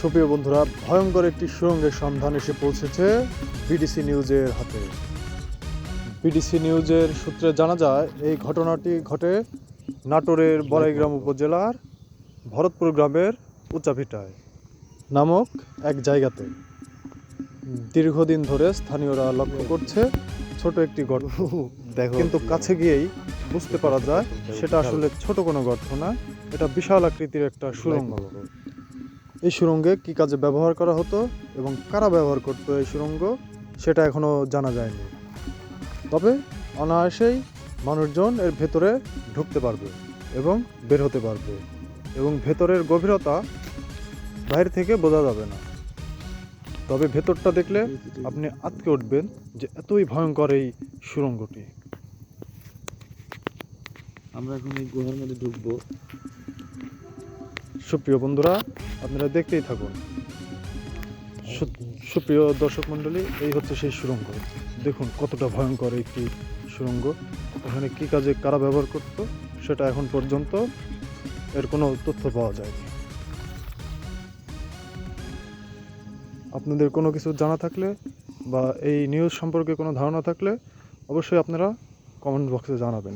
সুপ্রিয় বন্ধুরা ভয়ঙ্কর একটি সুরঙ্গের সন্ধান এসে পৌঁছেছে বিডিসি নিউজের হাতে। বিডিসি নিউজের সূত্রে জানা যায় এই ঘটনাটি ঘটে নাটোরের বড়াইগ্রাম উপজেলার ভরতপুর গ্রামের উচ্চাভিটায় নামক এক জায়গাতে। দীর্ঘদিন ধরে স্থানীয়রা লক্ষ্য করছে ছোট একটি গর্ত দেখো। কিন্তু কাছে গিয়েই বুঝতে পারা যায় সেটা আসলে ছোট কোনো গর্ত না এটা বিশাল আকৃতির একটা সুরঙ্গ এই সুরঙ্গে কি কাজে ব্যবহার করা হতো এবং কারা ব্যবহার করতো এই সুরঙ্গ, সেটা এখনও জানা যায়নি। তবে অনায়াসেই মানুষজন এর ভেতরে ঢুকতে পারবে এবং বের হতে পারবে এবং ভেতরের গভীরতা বাইরে থেকে বোঝা যাবে না। তবে ভেতরটা দেখলে আপনি আটকে উঠবেন যে এতই ভয়ঙ্কর এই সুরঙ্গটি। আমরা এখন এই গুহার মধ্যে ঢুকবো। সুপ্রিয় বন্ধুরা, আপনারা দেখতেই থাকুন। সুপ্রিয় দর্শক মণ্ডলী, এই হচ্ছে সেই সুরঙ্গ। দেখুন কতটা ভয়ঙ্কর একটি সুরঙ্গ। এখানে কী কাজে কারা ব্যবহার করত, সেটা এখন পর্যন্ত এর কোনো তথ্য পাওয়া যায়নি। আপনাদের কোনো কিছু জানা থাকলে বা এই নিউজ সম্পর্কে কোনো ধারণা থাকলে অবশ্যই আপনারা কমেন্ট বক্সে জানাবেন।